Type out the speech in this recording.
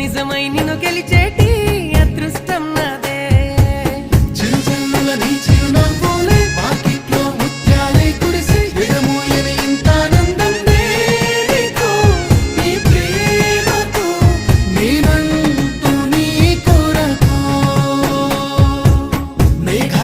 నిజమై నిన్ను గెలిచేటి